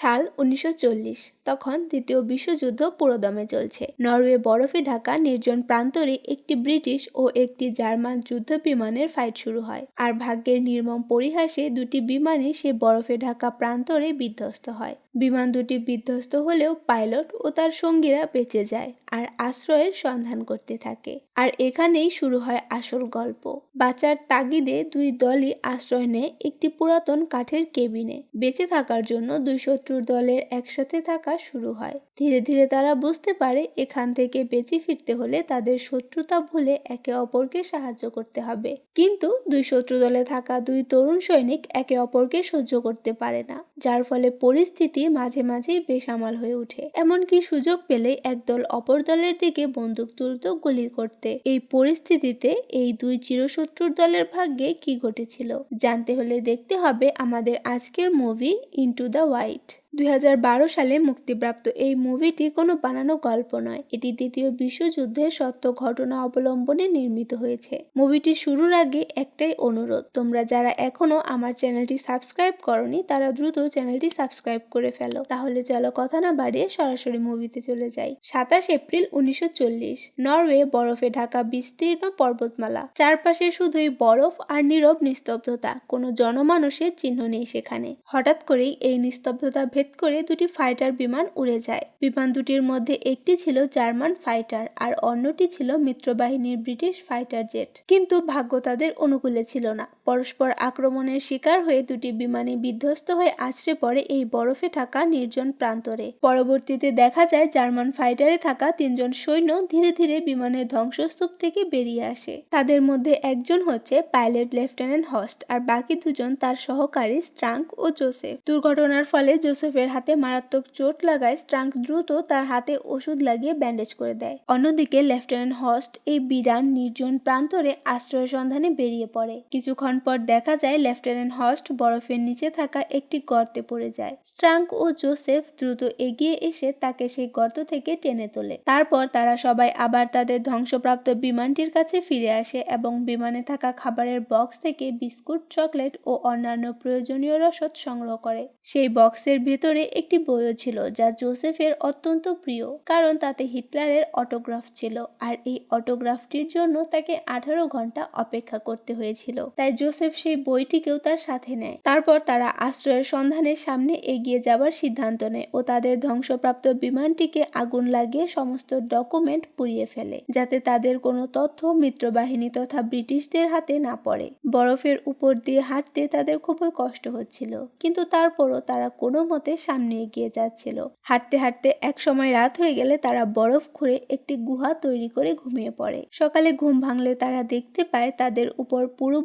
সাল উনিশশো চল্লিশ, তখন দ্বিতীয় বিশ্বযুদ্ধ পুরোদমে চলছে। নরওয়ে বরফে ঢাকা নির্জন প্রান্তরে একটি ব্রিটিশ ও একটি জার্মান যুদ্ধ বিমানের ফাইট শুরু হয়। আর ভাগ্যের নির্মম পরিহাসে দুটি বিমানই সে বরফে ঢাকা প্রান্তরে বিধ্বস্ত হয়। বিমান দুটি বিধ্বস্ত হলেও পাইলট ও তার সঙ্গীরা বেঁচে যায় আর আশ্রয়ের সন্ধান করতে থাকে। আর এখানেই শুরু হয় আসল গল্প। বাঁচার তাগিদে দুই দলই আশ্রয় নেয় একটি পুরাতন কাঠের কেবিনে। বেঁচে থাকার জন্য দুই শত্রুর দলের একসাথে থাকা শুরু হয়। ধীরে ধীরে তারা বুঝতে পারে এখান থেকে বেঁচে ফিরতে হলে তাদের শত্রুতা ভুলে একে অপরকে সাহায্য করতে হবে। কিন্তু দুই শত্রু দলে থাকা দুই তরুণ সৈনিক একে অপরকে সহ্য করতে পারে না, যার ফলে পরিস্থিতি মাঝে মাঝেই বেসামাল হয়ে ওঠে। এমনকি সুযোগ পেলে একদল অপর দলের দিকে বন্দুক তুলত গুলি করতে। এই পরিস্থিতিতে এই দুই চিরশত্রুর দলের ভাগ্যে কি ঘটেছিল? জানতে হলে দেখতে হবে আমাদের আজকের মুভি ইন্টু দ্য হোয়াইট দুই হাজার বারো সালে মুক্তিপ্রাপ্ত এই মুভিটি কোনো বানানো গল্প নয়। এটি দ্বিতীয় বিশ্বযুদ্ধের সত্য ঘটনা অবলম্বনে নির্মিত হয়েছে। মুভিটি শুরুর আগে একটাই অনুরোধ, তোমরা যারা এখনও আমার চ্যানেলটি সাবস্ক্রাইব করনি, তারা দ্রুত চ্যানেলটি সাবস্ক্রাইব করে ফেলো। তাহলে চলো কথা না বাড়িয়ে সরাসরি মুভিতে চলে যাই। সাতাশ এপ্রিল উনিশশো চল্লিশ, নরওয়ে বরফে ঢাকা বিস্তীর্ণ পর্বতমালা। চারপাশে শুধুই বরফ আর নীরব নিস্তব্ধতা, কোনো জনমানুষের চিহ্ন নেই সেখানে। হঠাৎ করেই এই নিস্তব্ধতা ভেদ করে দুটি ফাইটার বিমান উড়ে যায়। বিমান দুটির মধ্যে একটি ছিল জার্মান ফাইটার আর অন্যটি ছিল মিত্রবাহিনীর ব্রিটিশ ফাইটার জেট। কিন্তু ভাগ্য তাদের অনুকূলে ছিল না। পরস্পর আক্রমণের শিকার হয়ে দুটি বিমানে বিধ্বস্ত হয়ে আছড়ে পড়ে এই বরফে থাকা নির্জন প্রান্তরে। পরবর্তীতে দেখা যায় জার্মান ফাইটারে থাকা তিনজন সৈন্য ধীরে ধীরে বিমানের ধ্বংসস্তূপ থেকে বেরিয়ে আসে। তাদের মধ্যে একজন হচ্ছে পাইলট লেফটেন্যান্ট হস্ট আর বাকি দুজন তার সহকারী স্ট্রাঙ্ক ও জোসেফ। দুর্ঘটনার ফলে জোসেফের হাতে মারাত্মক চোট লাগায় স্ট্রাঙ্ক দ্রুত তার হাতে ওষুধ লাগিয়ে ব্যান্ডেজ করে দেয়। অন্যদিকে লেফটেন্যান্ট হস্ট এই বিরান নির্জন প্রান্তরে আশ্রয় সন্ধানে বেরিয়ে পড়ে। কিছুক্ষণ পর দেখা যায় লেফটেন্যান্ট হস্ট বরফের নিচে থাকা একটি গর্তে পড়ে যায়। স্ট্রাঙ্ক ও জোসেফ দ্রুত এগিয়ে এসে তাকে সেই গর্ত থেকে টেনে তোলে। তারপর তারা সবাই আবার তাদের ধ্বংসপ্রাপ্ত বিমানটির কাছে ফিরে আসে এবং বিমানে থাকা খাবারের বক্স থেকে বিস্কুট, চকলেট ও অন্যান্য প্রয়োজনীয় রসদ সংগ্রহ করে। সেই বক্সের ভেতরে একটি বইও ছিল যা জোসেফের অত্যন্ত প্রিয়, কারণ তাতে হিটলারের অটোগ্রাফ ছিল। আর এই অটোগ্রাফটির জন্য তাকে আঠারো ঘণ্টা অপেক্ষা করতে হয়েছিল। তাই জোসেফ সেই বইটিকেও তার সাথে নেয়। তারপর তারা আশ্রয়ের সন্ধানের সামনে এগিয়ে যাবার সিদ্ধান্ত নেয় ও তাদের ধ্বংসপ্রাপ্ত বিমানটিকে আগুন লাগিয়ে সমস্ত ডকুমেন্ট পুড়িয়ে ফেলে, যাতে তাদের কোনো তথ্য, মিত্রবাহিনী তথা ব্রিটিশদের হাতে না পড়ে। বরফের উপর দিয়ে হাঁটতে তাদের খুবই কষ্ট হচ্ছিল, কিন্তু তারপরও তারা কোনো মতে সামনে এগিয়ে যাচ্ছিল। হাঁটতে হাঁটতে এক সময় রাত হয়ে গেলে তারা বরফ খুঁড়ে একটি গুহা তৈরি করে ঘুমিয়ে পড়ে। সকালে ঘুম ভাঙলে তারা দেখতে পায় তাদের উপর পুরো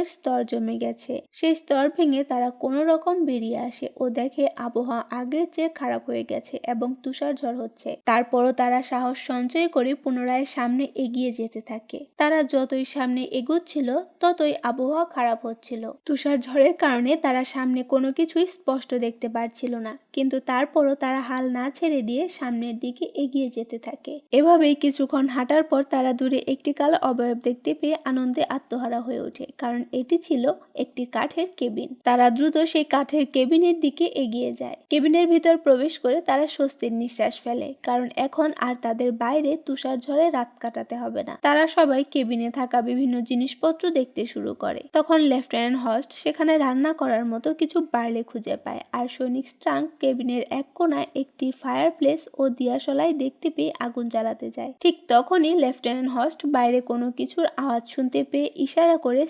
বরফের স্তর জমে গেছে। সেই স্তর ভেঙে তারা কোনো রকম বেরিয়ে আসে ও দেখে আবহাওয়া আগের চেয়ে খারাপ হয়ে গেছে এবং তুষার ঝড় হচ্ছে। তারপরও তারা সাহস সঞ্চয় করে পুনরায় সামনে এগিয়ে যেতে থাকে। তারা যতই সামনে এগোচ্ছিল, ততই আবহাওয়া খারাপ হচ্ছিল। তুষার ঝড়ের কারণে তারা সামনে কোনো কিছুই স্পষ্ট দেখতে পারছিল না। কিন্তু তারপরও তারা হাল না ছেড়ে দিয়ে সামনের দিকে এগিয়ে যেতে থাকে। এভাবেই কিছুক্ষণ হাঁটার পর তারা দূরে একটি কালো অবয়ব দেখতে পেয়ে আনন্দে আত্মহারা হয়ে ওঠে। কারণ এটি ছিল একটি কাঠের কেবিন। তারা দ্রুত সেই কাঠের কেবিনের দিকে এগিয়ে যায়। কেবিনের ভিতর প্রবেশ করে তারা স্বস্তির নিঃশ্বাস ফেলে, কারণ এখন আর তাদের বাইরে তুষার ঝড়ে রাত কাটাতে হবে না। তারা সবাই কেবিনে থাকা বিভিন্ন জিনিসপত্র দেখতে শুরু করে। তখন লেফটেন্যান্ট হস্ট সেখানে রান্না করার মতো কিছু বার্লে খুঁজে পায় আর সৈনিক স্ট্রাঙ্ক কেবিনের এক কোনায় একটি ফায়ার প্লেস ও দিয়াশলায় দেখতে পেয়ে আগুন জ্বালাতে যায়। ঠিক তখনই লেফটেন্যান্ট হস্ট বাইরে কোনো কিছুর আওয়াজ শুনতে পেয়ে ইশারা করে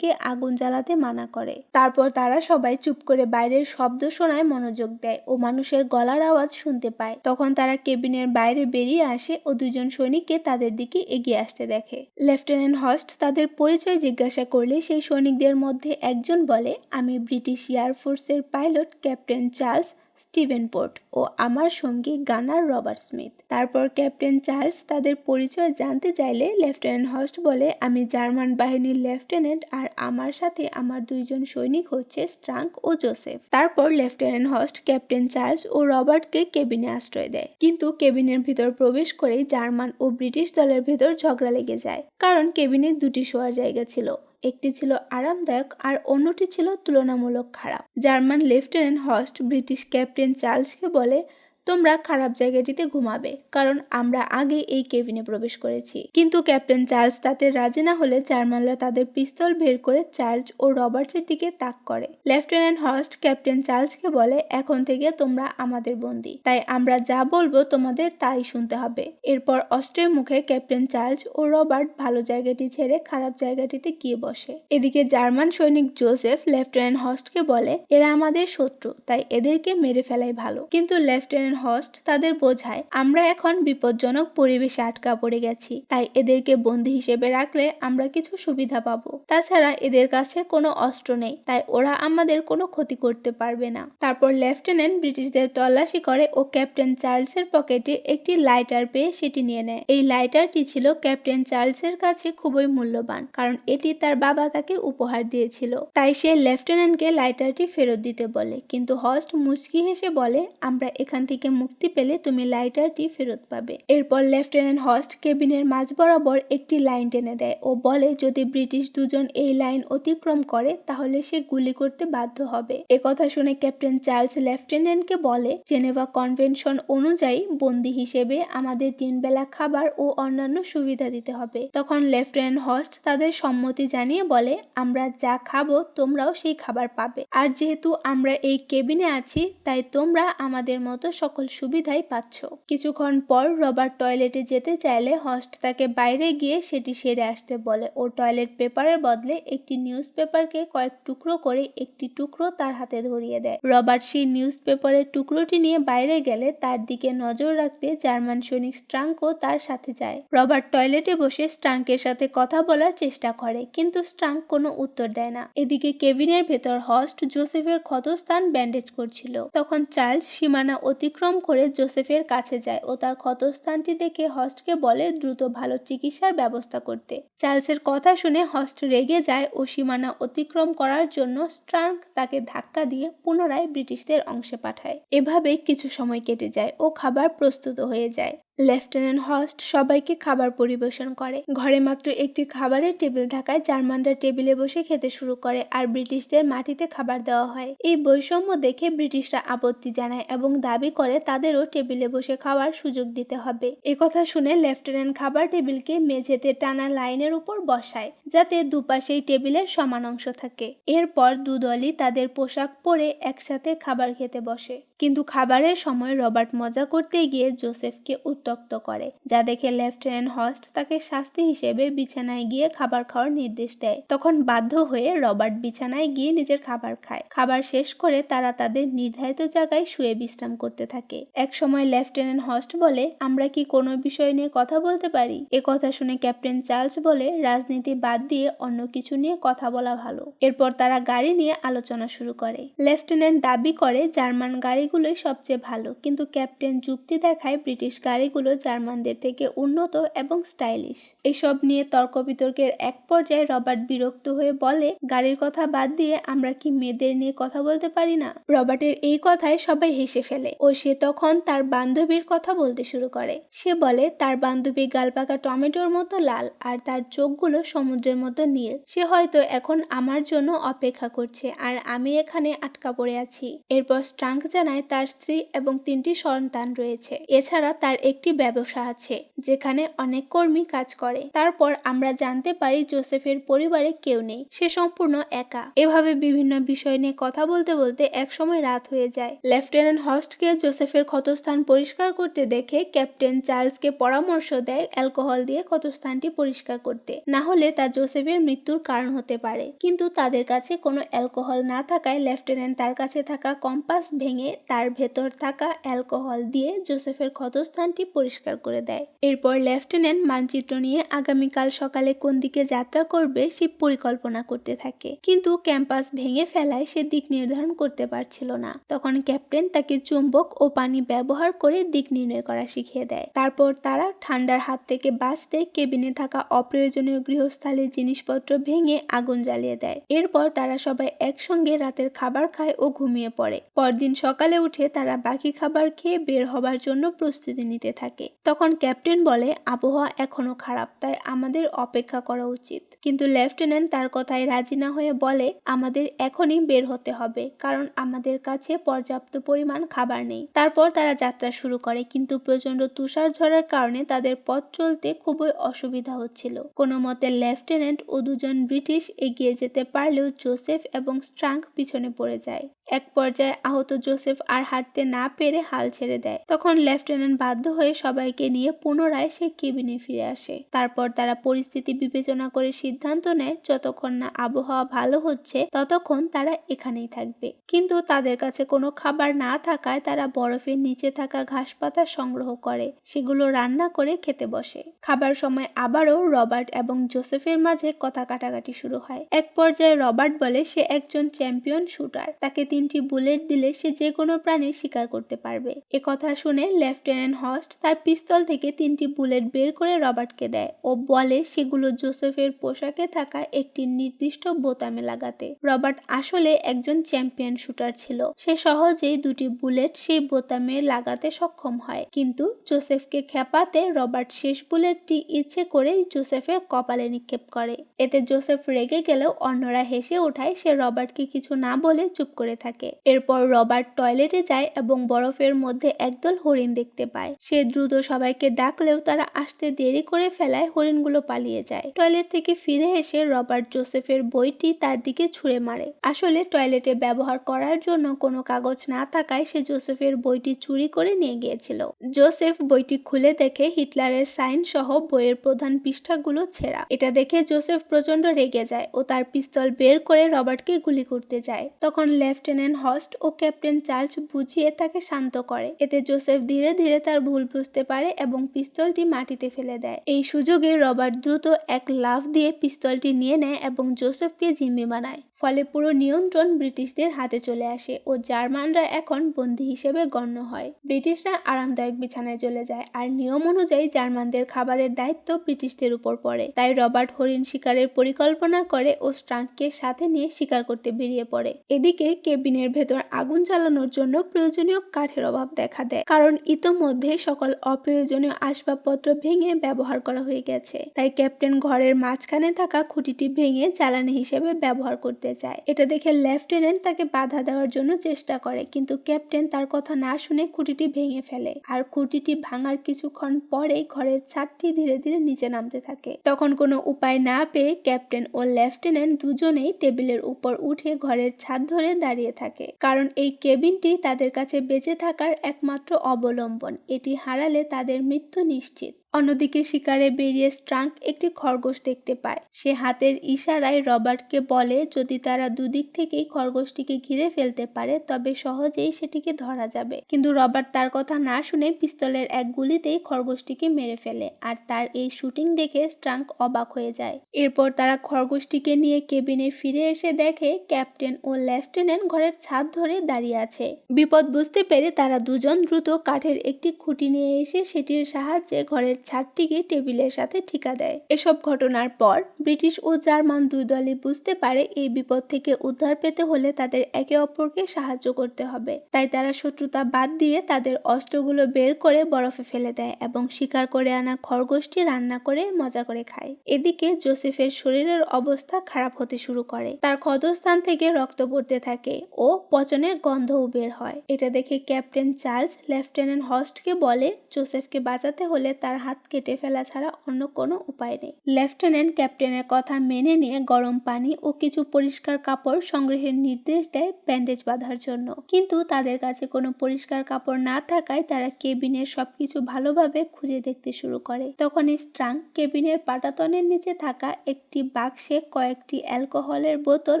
স্ট্রাঙ্ককে আগুন জ্বালাতে মানা করে। তারপর তারা সবাই চুপ করে বাইরের শব্দ শোনায় মনোযোগ দেয় ও মানুষের গলার আওয়াজ শুনতে পায়। তখন তারা কেবিনের বাইরে বেরিয়ে আসে ও দুজন সৈনিককে তাদের দিকে এগিয়ে আসতে দেখে। লেফটেন্যান্ট হস্ট তাদের পরিচয় জিজ্ঞাসা করলে সেই সৈনিকদের মধ্যে একজন বলে, আমি British এয়ারফোর্সের pilot captain Charles Steven Port ও আমার সঙ্গী গানার রবার্ট স্মিথ। তারপর ক্যাপ্টেন চার্লস তাদের পরিচয় জানতে চাইলে লেফটেন্যান্ট হস্ট বলে, আমি জার্মান বাহিনীর লেফটেন্যান্ট আর আমার সাথে আমার দুইজন সৈনিক হচ্ছে স্ট্রাঙ্ক ও জোসেফ। তারপর লেফটেন্যান্ট হস্ট ক্যাপ্টেন চার্লস ও রবার্টকে কেবিনে আশ্রয় দেয়। কিন্তু কেবিনের ভিতর প্রবেশ করেই জার্মান ও ব্রিটিশ দলের ভেতর ঝগড়া লেগে যায়, কারণ কেবিনে দুটি শোয়ার জায়গা ছিল। একটি ছিল আরামদায়ক আর অন্যটি ছিল তুলনামূলক খারাপ। German lieutenant Horst British captain চার্লসকে বলে তোমরা খারাপ জায়গাটিতে ঘুমাবে, কারণ আমরা আগে এই কেবিনে প্রবেশ করেছি। কিন্তু ক্যাপ্টেন চার্লস তাতে রাজি না হলে জার্মানরা তাদের পিস্তল বের করে চার্লস ও রবার্টের দিকে তাক করে। লেফটেন্যান্ট হস্ট ক্যাপ্টেন চার্লসকে বলে, এখন থেকে তোমরা আমাদের বন্দি। তাই আমরা যা বলব তোমাদের তাই শুনতে হবে। এরপর অস্ত্রের মুখে ক্যাপ্টেন চার্লস ও রবার্ট ভালো জায়গাটি ছেড়ে খারাপ জায়গাটিতে গিয়ে বসে। এদিকে জার্মান সৈনিক জোসেফ লেফটেন্যান্ট হস্টকে বলে, এরা আমাদের শত্রু, তাই এদেরকে মেরে ফেলাই ভালো। কিন্তু লেফটেন্যান্ট হস্ট তাদের বোঝায়, আমরা এখন বিপজ্জনক পরিবেশে আটকা পড়ে গেছি, তাই এদেরকে বন্দী হিসেবে রাখলে আমরা কিছু সুবিধা পাবো। তাছাড়া এদের কাছে কোনো অস্ত্র নেই, তাই ওরা আমাদের কোনো ক্ষতি করতে পারবে না। তারপর লেফটেন্যান্ট ব্রিটিশদের তল্লাশি করে ও ক্যাপ্টেন চার্লসের পকেটে একটি লাইটার পেয়ে সেটি নিয়ে নেয়। এই লাইটারটি ছিল ক্যাপ্টেন চার্লসের কাছে খুবই মূল্যবান, কারণ এটি তার বাবা তাকে উপহার দিয়েছিল। তাই সে লেফটেন্যান্টকে লাইটারটি ফেরত দিতে বলে, কিন্তু হস্ট মুচকি হেসে বলে, আমরা এখান থেকে মুক্তি পেলে তুমি লাইটারটি ফেরত পাবে। এরপর লেফটেন্যান্ট হস্ট কেবিনের মাঝ বরাবর একটি লাইন টেনে দেয় ও বলে, যদি ব্রিটিশ দুজন এই লাইন অতিক্রম করে, তাহলে সে গুলি করতে বাধ্য হবে। কথা শুনে ক্যাপ্টেন চার্লস লেফটেন্যান্টকে বলে, জেনেভা কনভেনশন অনুযায়ী বন্দী হিসেবে আমাদের তিন বেলা খাবার ও অন্যান্য সুবিধা দিতে হবে। তখন লেফটেন্যান্ট হস্ট তাদের সম্মতি জানিয়ে বলে, আমরা যা খাব, তোমরাও সেই খাবার পাবে। আর যেহেতু আমরা এই কেবিনে আছি, তাই তোমরা আমাদের মতো সকল সুবিধাই পাচ্ছ। কিছুক্ষণ পর রবার্ট টয়লেটে যেতে চাইলে হস্ট তাকে বাইরে গিয়ে সেটি সেরে আসতে বলে। ও টয়লেট পেপারের বদলে একটি নিউজ পেপারকে কয়েক টুকরো করে একটি টুকরো তার হাতে ধরিয়ে দেয়। রবার্ট সেই নিউজ পেপারের টুকরোটি নিয়ে বাইরে গেলে তার দিকে নজর রাখতে জার্মান সৈনিক স্ট্রাঙ্কও তার সাথে যায়। রবার্ট টয়লেটে বসে স্ট্রাঙ্কের সাথে কথা বলার চেষ্টা করে, কিন্তু স্ট্রাঙ্ক কোনো উত্তর দেয় না। এদিকে কেবিনের ভেতর হস্ট জোসেফের ক্ষতস্থান ব্যান্ডেজ করছিল। তখন চার্লস সীমানা অতিক্রম করে জোসেফের কাছে যায় ও তার ক্ষতস্থানটি দেখে হস্টকে বলে দ্রুত ভালো চিকিৎসার ব্যবস্থা করতে। চার্লসের কথা শুনে হস্ট রেগে যায় ও সীমানা অতিক্রম করার জন্য স্ট্রাঙ্ক তাকে ধাক্কা দিয়ে পুনরায় ব্রিটিশদের অংশে পাঠায়। এভাবে কিছু সময় কেটে যায় ও খাবার প্রস্তুত হয়ে যায়। লেফটেন্যান্ট হস্ট সবাইকে খাবার পরিবেশন করে। ঘরে মাত্র একটি খাবারের টেবিল থাকায় জার্মানরা টেবিলে বসে খেতে শুরু করে আর ব্রিটিশদের মাটিতে খাবার দেওয়া হয়। এই বৈষম্য দেখে ব্রিটিশরা আপত্তি জানায় এবং দাবি করে তাদেরও টেবিলে বসে খাওয়ার সুযোগ দিতে হবে। কথা শুনে লেফটেন্যান্ট খাবার টেবিলকে মেঝেতে টানা লাইনের উপর বসায়, যাতে দুপাশেই টেবিলের সমান অংশ থাকে। এরপর দুদলই তাদের পোশাক পরে একসাথে খাবার খেতে বসে। কিন্তু খাবারের সময় রবার্ট মজা করতে গিয়ে জোসেফকে উত্তক্ত করে, যা দেখে লেফটেন্যান্ট হস্ট তাকে শাস্তি হিসেবে বিছানায় গিয়ে খাবার খাওয়ার নির্দেশ দেয়। তখন বাধ্য হয়ে রবার্ট বিছানায় গিয়ে নিজের খাবার খায়। খাবার শেষ করে তারা তাদের নির্ধারিত জায়গায় শুয়ে বিশ্রাম করতে থাকে। এক সময় লেফটেন্যান্ট হস্ট বলে, আমরা কি কোনো বিষয় নিয়ে কথা বলতে পারি? এ কথা শুনে ক্যাপ্টেন চার্লস বলে, রাজনীতি বাদ দিয়ে অন্য কিছু নিয়ে কথা বলা ভালো। এরপর তারা গাড়ি নিয়ে আলোচনা শুরু করে। লেফটেন্যান্ট দাবি করে, জার্মান গাড়িগুলোই সবচেয়ে ভালো। কিন্তু ক্যাপ্টেন যুক্তি দেখায় ব্রিটিশ গাড়িগুলো জার্মানদের থেকে উন্নত এবং স্টাইলিশ। এসব নিয়ে তর্ক বিতর্কের এক পর্যায়ে রবার্ট বিরক্ত হয়ে বলে, গাড়ির কথা বাদ দিয়ে আমরা কি মেয়েদের নিয়ে কথা বলতে পারি না? রবার্টের এই কথায় সবাই হেসে ফেলে ও সে তখন তার বান্ধবীর কথা বলতে শুরু করে। সে বলে, তার বান্ধবী গালপাকা টমেটোর মতো লাল আর তার চোখগুলো সমুদ্রের মতো নীল। সে হয়তো এখন আমার জন্য অপেক্ষা করছে আর আমি এখানে আটকা পড়ে আছি। এরপর স্ট্রাঙ্ক জানায় তার স্ত্রী এবং তিনটি সন্তান রয়েছে। এছাড়া তার একটি ব্যবসা আছে, যেখানে অনেক কর্মী কাজ করে। তারপর আমরা জানতে পারি জোসেফের পরিবারে কেউ নেই, সে সম্পূর্ণ একা। এভাবে বিভিন্ন বিষয় নিয়ে কথা বলতে বলতে একসময় রাত হয়ে যায়। লেফটেন্যান্ট হস্টকে জোসেফের ক্ষতস্থান পরিষ্কার করতে দেখে ক্যাপ্টেন চার্লসকে পরামর্শ দেয় অ্যালকোহল দিয়ে ক্ষতস্থানটি পরিষ্কার করতে। না হলে তা জোসেফের মৃত্যুর কারণ হতে পারে। কিন্তু তাদের কাছে কোনো অ্যালকোহল না থাকায় লেফটেন্যান্ট তার কাছে থাকা কম্পাস ভেঙে তার ভেতর থাকা অ্যালকোহল দিয়ে জোসেফের ক্ষতস্থানটি পরিষ্কার করে দেয়। এরপর লেফটেন্যান্ট মানচিত্র নিয়ে আগামীকাল সকালে কোন দিকে যাত্রা করবে সে পরিকল্পনা করতে থাকে। কিন্তু ক্যাম্পাস ভেঙে ফেলায় সে দিক নির্ধারণ করতে পারছিল না। তখন ক্যাপ্টেন তাকে চুম্বক ও পানি ব্যবহার করে দিক নির্ণয় করা শিখিয়ে দেয়। তারপর তারা ঠান্ডার হাত থেকে বাঁচতে কেবিনে থাকা অপ্রয়োজনীয় গৃহস্থালীর জিনিসপত্র ভেঙে আগুন জ্বালিয়ে দেয়। এরপর তারা সবাই একসঙ্গে রাতের খাবার খায় ও ঘুমিয়ে পড়ে। পরদিন সকালে উঠে তারা বাকি খাবার খেয়ে বের হবার জন্য প্রস্তুতি নিতে থাকে। থাকে। তখন ক্যাপ্টেন বলে, আবহাওয়া এখনও খারাপ, তাই আমাদের অপেক্ষা করা উচিত। কিন্তু লেফটেন্যান্ট তার কথায় রাজি না হয়ে বলে, আমাদের এখনই বের হতে হবে, কারণ আমাদের কাছে পর্যাপ্ত পরিমাণ খাবার নেই। তারপর তারা যাত্রা শুরু করে, কিন্তু প্রচণ্ড তুষার ঝড়ের কারণে তাদের পথ চলতে খুবই অসুবিধা হচ্ছিল। কোনো মতে লেফটেন্যান্ট ও দুজন ব্রিটিশ এগিয়ে যেতে পারলেও জোসেফ এবং স্ট্রাঙ্ক পিছনে পড়ে যায়। এক পর্যায়ে আহত জোসেফ আর হাঁটতে না পেরে হাল ছেড়ে দেয়। তখন লেফটেন্যান্ট বাধ্য হয়ে সবাইকে নিয়ে পুনরায় সে কেবিনে ফিরে আসে। তারপর তারা পরিস্থিতি বিবেচনা করে সিদ্ধান্ত নেয়, যতক্ষণ না আবহাওয়া ভালো হচ্ছে, ততক্ষণ তারা এখানেই থাকবে। কিন্তু তাদের কাছে কোনো খাবার না থাকায় তারা বরফের নিচে থাকা ঘাস পাতা সংগ্রহ করে, সেগুলো রান্না করে খেতে বসে। খাবার সময় আবারও রবার্ট এবং জোসেফের মাঝে কথা কাটাকাটি শুরু হয়। এক পর্যায়ে রবার্ট বলে, সে একজন চ্যাম্পিয়ন শুটার। তাকে তিনটি বুলেট দিলে সে যে কোনো প্রাণী শিকার করতে পারবে। এ কথা শুনে লেফটেন্যান্ট হস্ট তার পিস্তল থেকে তিনটি বুলেট বের করে রবার্টকে দেয় ও বলে সেগুলো জোসেফের পোশাকে থাকা একটি নির্দিষ্ট বোতামে লাগাতে। রবার্ট আসলে একজন চ্যাম্পিয়ন শুটার ছিল। সে সহজেই দুটি বুলেট সেই বোতামে লাগাতে সক্ষম হয়। কিন্তু জোসেফকে খেপাতে রবার্ট শেষ বুলেটটি ইচ্ছে করেই জোসেফের কপালে নিক্ষেপ করে। এতে জোসেফ রেগে গেলেও অন্যরা হেসে ওঠায় সে রবার্টকে কিছু না বলে চুপ করে থাকে। এরপর রবার্ট টয়লেটে যায় এবং বরফের মধ্যে একদল হরিণ দেখতে পায়। সে দ্রুত সবাইকে ডাকলেও তারা আসতে দেরি করে ফেলায় হরিণগুলো পালিয়ে যায়। টয়লেট থেকে ফিরে এসে রবার্ট জোসেফের বইটি তার দিকে ছুঁড়ে মারে। আসলে টয়লেটে ব্যবহার করার জন্য কোনো কাগজ না থাকায় সে জোসেফের বইটি চুরি করে নিয়ে গিয়েছিল। জোসেফ বইটি খুলে দেখে হিটলারের সাইন সহ বইয়ের প্রধান পৃষ্ঠাগুলো ছেঁড়া। এটা দেখে জোসেফ প্রচণ্ড রেগে যায় ও তার পিস্তল বের করে রবার্টকে গুলি করতে যায়। তখন লেফটেন্যান্ট হস্ট ও ক্যাপ্টেন চার্লস বুঝিয়ে তাকে শান্ত করে। এতে জোসেফ ধীরে ধীরে তার ভুল বুঝতে পারে এবং পিস্তলটি মাটিতে ফেলে দেয়। এই সুযোগে রবার্ট দ্রুত এক লাফ দিয়ে পিস্তলটি নিয়ে নেয় এবং জোসেফকে জিম্মি বানায়। ফলে পুরো নিয়ন্ত্রণ ব্রিটিশদের হাতে চলে আসে ও জার্মানরা এখন বন্দী হিসেবে গণ্য হয়। ব্রিটিশরা আরামদায়ক বিছানায় চলে যায় আর নিয়ম অনুযায়ী জার্মানদের খাবারের দায়িত্ব ব্রিটিশদের উপর পড়ে। তাই রবার্ট হরিণ শিকারের পরিকল্পনা করে ও স্ট্রাঙ্ককে সাথে নিয়ে শিকার করতে বেরিয়ে পড়ে। এদিকে কেবিনের ভেতর আগুন জ্বালানোর জন্য প্রয়োজনীয় কাঠের অভাব দেখা দেয়। কারণ ইতোমধ্যে সকল অপ্রয়োজনীয় আসবাবপত্র ভেঙে ব্যবহার করা হয়ে গেছে। তাই ক্যাপ্টেন ঘরের মাঝখানে থাকা খুঁটিটি ভেঙে জ্বালানি হিসেবে ব্যবহার করতে চায়। এটা দেখে লেফটেন্যান্ট তাকে বাধা দেওয়ার জন্য চেষ্টা করে, কিন্তু ক্যাপ্টেন তার কথা না শুনে খুঁটিটি ভেঙে ফেলে। আর খুঁটিটি ভাঙার কিছুক্ষণ পরেই ঘরের ছাদটি ধীরে ধীরে নিচে নামতে থাকে। তখন কোনো উপায় না পেয়ে ক্যাপ্টেন ও লেফটেন্যান্ট দুজনেই টেবিলের উপর উঠে ঘরের ছাদ ধরে দাঁড়িয়ে থাকে। কারণ এই কেবিনটি তাদের কাছে বেঁচে থাকার একমাত্র অবলম্বন। এটি হারালে তাদের মৃত্যু নিশ্চিত। অন্যদিকে শিকারে বেরিয়ে স্ট্রাঙ্ক একটি খরগোশ দেখতে পায়। সে হাতের ইশারায় রবার্টকে বলে, যদি তারা দুদিক থেকেই খরগোশটিকে ঘিরে ফেলতে পারে, তবে সহজেই সেটিকে ধরা যাবে। কিন্তু রবার্ট তার কথা না শুনে পিস্তলের এক গুলিতেই খরগোশটিকে মেরে ফেলে আর তার এই শুটিং দেখে স্ট্রাঙ্ক অবাক হয়ে যায়। এরপর তারা খরগোশটিকে নিয়ে কেবিনে ফিরে এসে দেখে ক্যাপ্টেন ও লেফটেন্যান্ট ঘরের ছাদ ধরে দাঁড়িয়ে আছে। বিপদ বুঝতে পেরে তারা দুজন দ্রুত কাঠের একটি খুঁটি নিয়ে এসে সেটির সাহায্যে ঘরের ছাদটিকে টেবিলের সাথে ঠিকা দেয়। এসব ঘটনার পর ব্রিটিশ ও জার্মান দুই দলই বুঝতে পারে এই বিপদ থেকে উদ্ধার পেতে হলে তাদের একে অপরকে সাহায্য করতে হবে। তাই তারা শত্রুতা বাদ দিয়ে তাদের অস্ত্রগুলো বের করে বরফে ফেলে দেয় এবং শিকার করে আনা খরগোশটি রান্না করে মজা করে খায়। এদিকে জোসেফের শরীরের অবস্থা খারাপ হতে শুরু করে। তার ক্ষতস্থান থেকে রক্ত পড়তে থাকে ও পচনের গন্ধও বের হয়। এটা দেখে ক্যাপ্টেন চার্লস লেফটেন্যান্ট হস্টকে বলে, জোসেফকে বাঁচাতে হলে তার হাত কেটে ফেলা ছাড়া অন্য কোনো উপায় নেই। লেফটেন্যান্ট ক্যাপ্টেনের কথা মেনে নিয়ে গরম পানি ও কিছু পরিষ্কার কাপড় সংগ্রহের নির্দেশ দেয় ব্যান্ডেজ বাঁধার জন্য। কিন্তু তাদের কাছে কোনো পরিষ্কার কাপড় না থাকায় তারা কেবিনের সবকিছু ভালোভাবে খুঁজে দেখতে শুরু করে। তখন স্ট্রাং কেবিনের পাটাতনের নিচে থাকা একটি বাক্সে কয়েকটি অ্যালকোহলের বোতল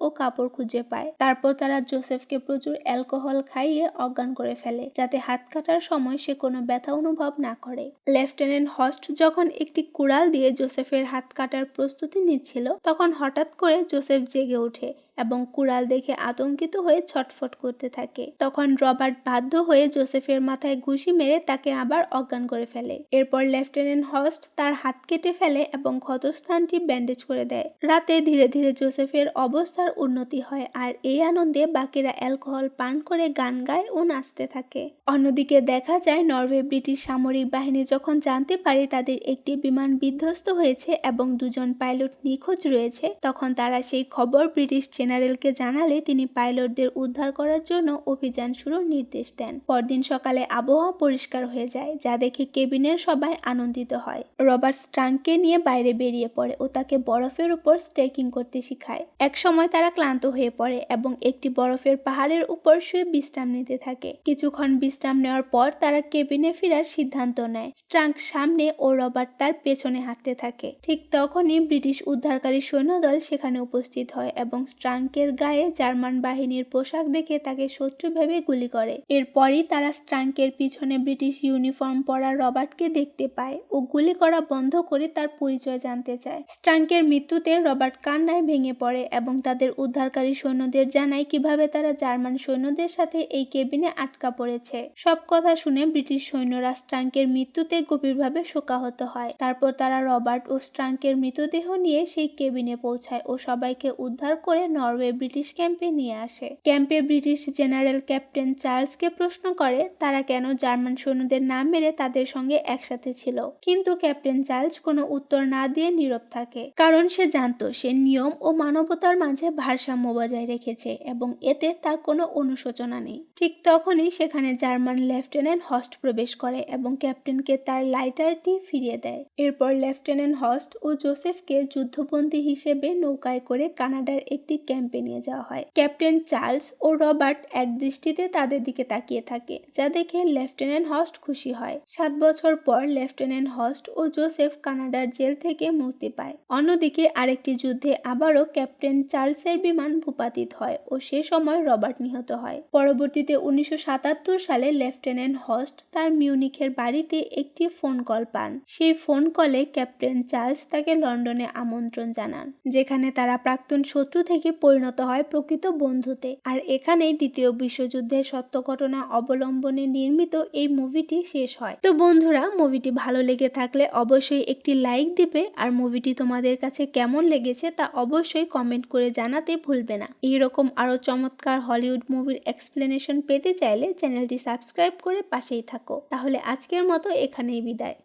ও কাপড় খুঁজে পায়। তারপর তারা জোসেফকে প্রচুর অ্যালকোহল খাইয়ে অজ্ঞান করে ফেলে, যাতে হাত কাটার সময় সে কোনো ব্যথা অনুভব না করে। লেফটেন্যান্ট হস্ট যখন একটি কুড়াল দিয়ে জোসেফের হাত কাটার প্রস্তুতি নিচ্ছিল, তখন হঠাৎ করে জোসেফ জেগে ওঠে। এবং কুড়াল দেখে আতঙ্কিত হয়ে ছটফট করতে থাকে। তখন রবার্ট বাধ্য হয়ে জোসেফের মাথায় ঘুষি মেরে তাকে আবার অজ্ঞান করে ফেলে। এরপর লেফটেন্যান্ট হস্ট তার হাত কেটে ফেলে এবং ক্ষতস্থানটি ব্যান্ডেজ করে দেয়। রাতে ধীরে ধীরে জোসেফের অবস্থার উন্নতি হয় আর এই আনন্দে বাকিরা অ্যালকোহল পান করে গান গায় ও নাচতে থাকে। অন্যদিকে দেখা যায়, নরওয়ে ব্রিটিশ সামরিক বাহিনী যখন জানতে পারে তাদের একটি বিমান বিধ্বস্ত হয়েছে এবং দুজন পাইলট নিখোঁজ রয়েছে, তখন তারা সেই খবর ব্রিটিশ জেনারেলকে জানালে তিনি পাইলটদের উদ্ধার করার জন্য অভিযান শুরুর নির্দেশ দেন। পরদিন সকালে আবহাওয়া পরিষ্কার হয়ে যায়, যা দেখে কেবিনের সবাই আনন্দিত হয়। রবার্ট স্ট্রাঙ্ককে নিয়ে বাইরে বেরিয়ে পড়ে ও তাকে বরফের উপর স্টেকিং করতে শিখায়। এক সময় তারা ক্লান্ত হয়ে পড়ে এবং একটি বরফের পাহাড়ের উপর শুয়ে বিশ্রাম নিতে থাকে। কিছুক্ষণ বিশ্রাম নেওয়ার পর তারা কেবিনে ফেরার সিদ্ধান্ত নেয়। স্ট্রাঙ্ক সামনে ও রবার্ট তার পেছনে হাঁটতে থাকে। ঠিক তখনই ব্রিটিশ উদ্ধারকারী সৈন্যদল সেখানে উপস্থিত হয় এবং স্ট্রাঙ্কের গায়ে জার্মান বাহিনীর পোশাক দেখে তাকে শত্রু ভেবে গুলি করে। এরপরই তারা স্ট্রাঙ্কের পিছনে ব্রিটিশ ইউনিফর্ম পরা রবার্টকে দেখতে পায় ও গুলি করা বন্ধ করে তার পরিচয় জানতে চায়। স্ট্রাঙ্কের মৃত্যুতে রবার্ট কান্নায় ভেঙে পড়ে এবং তাদের উদ্ধারকারী সৈন্যদের জানায় কীভাবে তারা জার্মান সৈন্যদের সাথে এই কেবিনে আটকা পড়েছে। সব কথা শুনে ব্রিটিশ সৈন্যরা স্ট্রাঙ্কের মৃত্যুতে গভীরভাবে শোকাহত হয়। তারপর তারা রবার্ট ও স্ট্রাঙ্কের মৃতদেহ নিয়ে সেই কেবিনে পৌঁছায় ও সবাইকে উদ্ধার করে নরওয়ে ব্রিটিশ ক্যাম্পে নিয়ে আসে। ক্যাম্পে ব্রিটিশ জেনারেল ক্যাপ্টেন চার্লসকে প্রশ্ন করে, তারা কেন জার্মান সৈন্যদের না মেরে তাদের সঙ্গে একসাথে ছিল? কিন্তু ক্যাপ্টেন চার্লস কোনো উত্তর না দিয়ে নীরব থাকে। কারণ সে জানতো, সে নিয়ম ও মানবতার মাঝে ভারসাম্য বজায় রেখেছে এবং এতে তার কোনো অনুশোচনা নেই। ঠিক তখনই সেখানে জার্মান লেফটেন্যান্ট হস্ট প্রবেশ করে এবং ক্যাপ্টেনকে তার লাইটারটি ফিরিয়ে দেয়। এরপর লেফটেন্যান্ট হস্ট ও জোসেফকে যুদ্ধবন্দী হিসেবে নৌকায় করে কানাডার একটি ক্যাম্পে নিয়ে যাওয়া হয়। ক্যাপ্টেন চার্লস ও রবার্ট এক দৃষ্টিতে তাদের দিকে তাকিয়ে থাকে, যা দেখে লেফটেন্যান্ট হস্ট খুশি হয়। সাত বছর পর লেফটেন্যান্ট হস্ট ও জোসেফ কানাডার জেল থেকে মুক্তি পায়। অন্যদিকে আরেকটি যুদ্ধে আবারও ক্যাপ্টেন চার্লসের বিমান ভূপাতিত হয় ও সে সময় রবার্ট নিহত হয়। পরবর্তীতে উনিশশো সাতাত্তর সালে লেফটেন্যান্ট হস্ট তার মিউনিখের বাড়িতে একটি ফোন কল পান। সেই ফোন কলে ক্যাপ্টেন চার্লস তাকে লন্ডনে আমন্ত্রণ জানান, যেখানে তারা প্রাক্তন শত্রু থেকে পরিণত হয় প্রকৃত বন্ধুতে। আর এখানেই দ্বিতীয় বিশ্বযুদ্ধের সত্য ঘটনা অবলম্বনে নির্মিত এই মুভিটি শেষ হয়। তো বন্ধুরা, মুভিটি ভালো লেগে থাকলে অবশ্যই একটি লাইক দিবে। আর মুভিটি তোমাদের কাছে কেমন লেগেছে তা অবশ্যই কমেন্ট করে জানাতে ভুলবে না। এইরকম আরও চমৎকার হলিউড মুভির এক্সপ্লেনেশন পেতে চাইলে চ্যানেলটি সাবস্ক্রাইব করে পাশেই থাকো। তাহলে আজকের মতো এখানেই বিদায়।